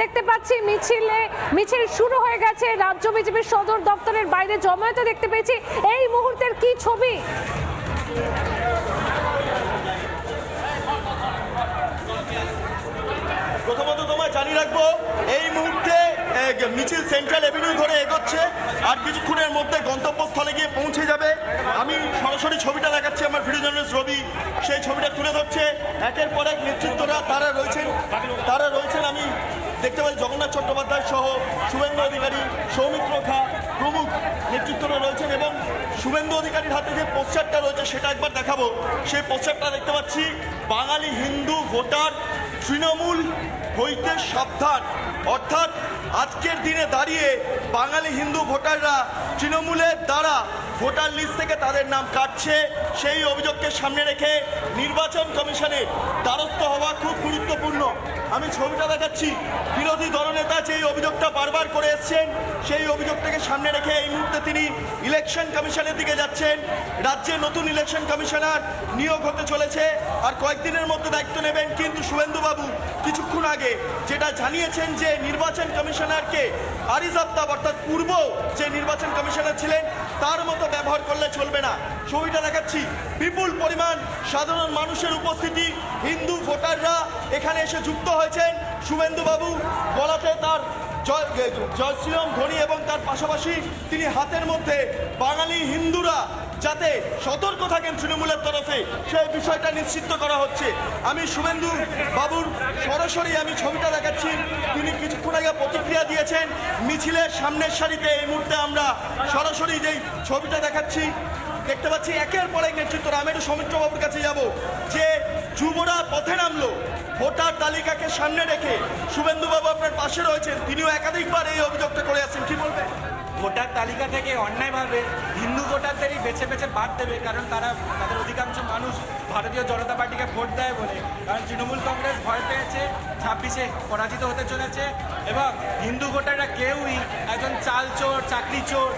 দেখতে পাচ্ছি, মিছিলে, মিছিল শুরু হয়ে গেছে। রাজ্য বিজেপির সদর দপ্তরের বাইরে জমায়েত দেখতে পেয়েছি। এই মুহূর্তের কি ছবি? প্রথমত তোমায় জানিয়ে রাখব, এই মুহূর্তে মিছিল সেন্ট্রাল এভিনিউ ধরে এগোচ্ছে। আর কিছুক্ষণের মধ্যে গন্তব্যস্থলে গিয়ে পৌঁছে যাবে। আমি সরাসরি ছবিটা দেখাচ্ছি, আমার ভিডিও জার্নালিস্ট রবি। সেই ছবিটা তুলে ধরছে। একের পর এক নেতৃত্বরা তারা রয়েছেন আমি দেখতে পাই জগন্নাথ চট্টোপাধ্যায় সহ শুভেন্দু অধিকারী সৌমিত্র খা প্রমুখ নেতৃত্বরা রয়েছেন এবং শুভেন্দু অধিকারীর হাতে যে পোস্টারটা রয়েছে সেটা একবার দেখাবো। সেই পোস্টারটা দেখতে পাচ্ছি। বাঙালি হিন্দু ভোটার তৃণমূল হইতে সাবধান। অর্থাৎ আজকের দিনে দাঁড়িয়ে বাঙালি হিন্দু ভোটাররা তৃণমূলের দ্বারা ভোটার লিস্ট থেকে তাদের নাম কাটছে। সেই অভিযোগকে সামনে রেখে নির্বাচন কমিশনের দ্বারস্থ হওয়া খুব গুরুত্বপূর্ণ। আমি ছবিটা দেখাচ্ছি। বিরোধী দলনেতা যে অভিযোগটা বারবার করে এসছেন, সেই অভিযোগটাকে সামনে রেখে এই মুহূর্তে তিনি ইলেকশন কমিশনের দিকে যাচ্ছেন। রাজ্যে নতুন ইলেকশন কমিশনার নিয়োগ হতে চলেছে। আর কয়েকদিনের মধ্যে দায়িত্ব নেবেন কিন্তু শুভেন্দুবাবু। কিছুক্ষণ আগে যেটা জানিয়েছেন যে নির্বাচন কমিশনারকে আরিজ আফতাব, অর্থাৎ পূর্ব যে নির্বাচন কমিশনার ছিলেন, তার মতো ব্যবহার করলে চলবে না। ছবিটা দেখাচ্ছি। বিপুল পরিমাণ সাধারণ মানুষের উপস্থিতি, হিন্দু ভোটাররা এখানে এসে যুক্ত হয়েছেন। শুভেন্দুবাবু গলাতে তার জয় জয় শ্রীরাম ধ্বনি এবং তার পাশাপাশি তিনি হাতের মধ্যে বাঙালি হিন্দুরা যাতে সতর্ক থাকেন তৃণমূলের তরফে, সেই বিষয়টা নিশ্চিত করা হচ্ছে। আমি শুভেন্দু বাবুর সরাসরি আমি ছবিটা দেখাচ্ছি। তিনি কিছুক্ষণ আগে প্রতিক্রিয়া দিয়েছেন, মিছিলের সামনের সারিতে এই মুহূর্তে আমরা সরাসরি যেই ছবিটা দেখাচ্ছি, দেখতে পাচ্ছি একের পর এক নেতৃত্বরা। আমি একটু সৌমিত্র বাবুর কাছে যাব। যে যুবরা পথে নামলো। ভোটার তালিকাকে সামনে রেখে শুভেন্দুবাবু আপনার পাশে রয়েছেন, তিনিও একাধিকবার এই অভিযোগটা করে আসছেন, কি বলবেন? ভোটার তালিকা থেকে অন্যায়ভাবে হিন্দু ভোটারদেরই বেছে বেছে বাদ দেবে, কারণ তারা তাদের অধিকাংশ মানুষ ভারতীয় জনতা পার্টিকে ভোট দেয় বলে। কারণ তৃণমূল কংগ্রেস ভয় পেয়েছে, ছাব্বিশে পরাজিত হতে চলেছে এবং হিন্দু ভোটাররা কেউই একজন চাল চোর, চাকরি চোর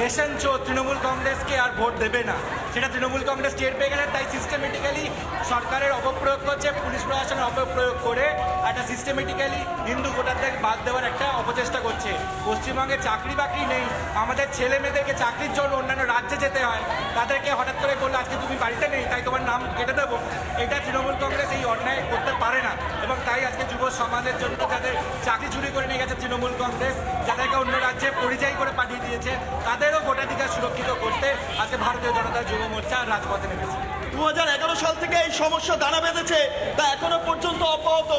রেশন চোর তৃণমূল কংগ্রেসকে আর ভোট দেবে না। সেটা তৃণমূল কংগ্রেস টের পেয়ে গেলে তাই সিস্টেমেটিক্যালি সরকারের অপপ্রয়োগ করছে, পুলিশ প্রশাসনের অপপ্রয়োগ করে একটা সিস্টেমেটিক্যালি হিন্দু ভোটারদের বাদ দেওয়ার একটা অপচেষ্টা করছে। পশ্চিমবঙ্গে চাকরি বাকরি নেই আমাদের ছেলে মেয়েদেরকে চাকরির জন্য অন্যান্য রাজ্যে যেতে হয়, তাদেরকে হঠাৎ করে বলল, আজকে তুমি বাড়িতে নেই, তাই তোমার নাম কেটে দেবো। এটা তৃণমূল কংগ্রেস এই অন্যায় করতে পারে না এবং তাই আজকে যুব সমাজের জন্য যাদের চাকরি চুরি করে নিয়ে গেছে তৃণমূল কংগ্রেস, যাদেরকে অন্য রাজ্যে পরিযায়ী করে পাঠিয়ে দিয়েছে, তাদেরও ভোটাধিকার সুরক্ষিত করতে আজকে ভারতীয় জনতা যুব মোর্চা রাজপথে নেমেছে। দু হাজার এগারো সাল থেকে এই সমস্যা দানা বেঁধেছে। তা এখনও পর্যন্ত অব্যাহত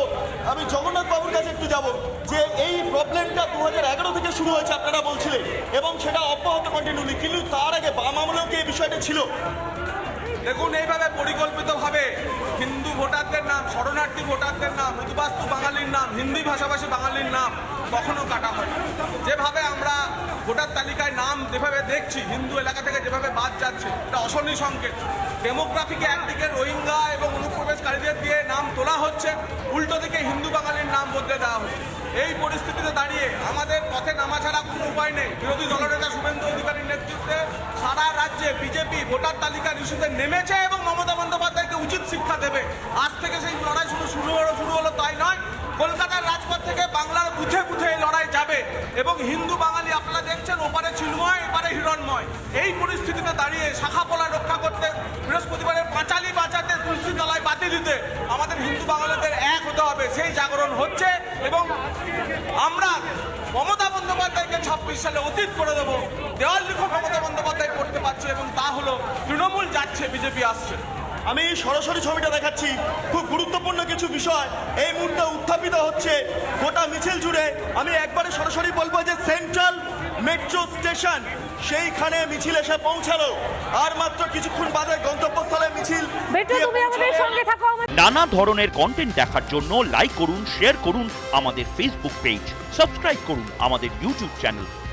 আমি জগন্নাথ বাবুর কাছে একটু যাব। যে এই প্রবলেমটা দু হাজার এগারো থেকে শুরু হয়েছে আপনারা বলছিলেন, এবং সেটা অব্যাহত কন্টিনিউলি কিন্তু তার আগে বাম আমলেও কি এই বিষয়টা ছিল? দেখুন, এইভাবে পরিকল্পিতভাবে হিন্দু ভোটারদের নাম, শরণার্থী ভোটারদের নাম উদ্বাস্তু বাঙালির নাম, হিন্দি ভাষাভাষী বাঙালির নাম কখনো কাটা হয় যেভাবে আমরা ভোটার তালিকায় নাম যেভাবে দেখছি, হিন্দু এলাকা থেকে যেভাবে বাদ যাচ্ছে, এটা অশনি সংকেত। ডেমোগ্রাফিকে একদিকে রোহিঙ্গা এবং অনুপ্রবেশকারীদের দিয়ে নাম তোলা হচ্ছে, উল্টো দিকে হিন্দু বাঙালির নাম বদলে দেওয়া হচ্ছে। এই পরিস্থিতিতে দাঁড়িয়ে আমাদের পথে নামা ছাড়া কোনো উপায় নেই। বিরোধী দলনেতা শুভেন্দু অধিকারীর নেতৃত্বে সারা রাজ্যে বিজেপি ভোটার তালিকার ইস্যুতে নেমেছে এবং মমতা বন্দ্যোপাধ্যায়কে উচিত শিক্ষা দেবে। আজ থেকে সেই লড়াই শুরু শুরু হলো শুরু হলো তাই নয়। কলকাতার রাজপথ থেকে বাংলার বুথে বুথে এই লড়াই যাবে এবং হিন্দু বাঙালি আপনারা দেখছেন, ওপারে চিন্ময়, এপারে হিরণময়। এই পরিস্থিতিতে দাঁড়িয়ে শাখা পলা রক্ষা করতে বৃহস্পতিবারের পাঁচালি বাঁচাতে তুলসী তলায় বাতি দিতে আমাদের হিন্দু বাঙালিদের এক হতে হবে, সেই জাগরণ হচ্ছে এবং আমরা মমতা বন্দ্যোপাধ্যায়কে ছাব্বিশ সালে অতীত করে দেবো। দেওয়াল লিখো মমতা বন্দ্যোপাধ্যায়। পারছে এবং তা হলো তৃণমূল যাচ্ছে বিজেপি আসছে। আমি সরাসরি ছবিটা দেখাচ্ছি। খুব গুরুত্বপূর্ণ কিছু বিষয়। এই মুহূর্তে উত্থাপিত হচ্ছে গোটা মিছিল জুড়ে। আমি একবারে সরাসরি বলব যে সেন্ট্রাল মেট্রো স্টেশন সেইখানে মিছিল এসে পৌঁছালো। আর মাত্র কিছুক্ষণ বাদে গন্তব্যস্থলে মিছিল বেটু গিয়ে তুমি আমাদের পৌঁছাবে। সঙ্গে থাকো আমার নানা ধরনের কন্টেন্ট দেখার জন্য লাইক করুন শেয়ার করুন আমাদের ফেসবুক পেজ সাবস্ক্রাইব করুন আমাদের ইউটিউব চ্যানেল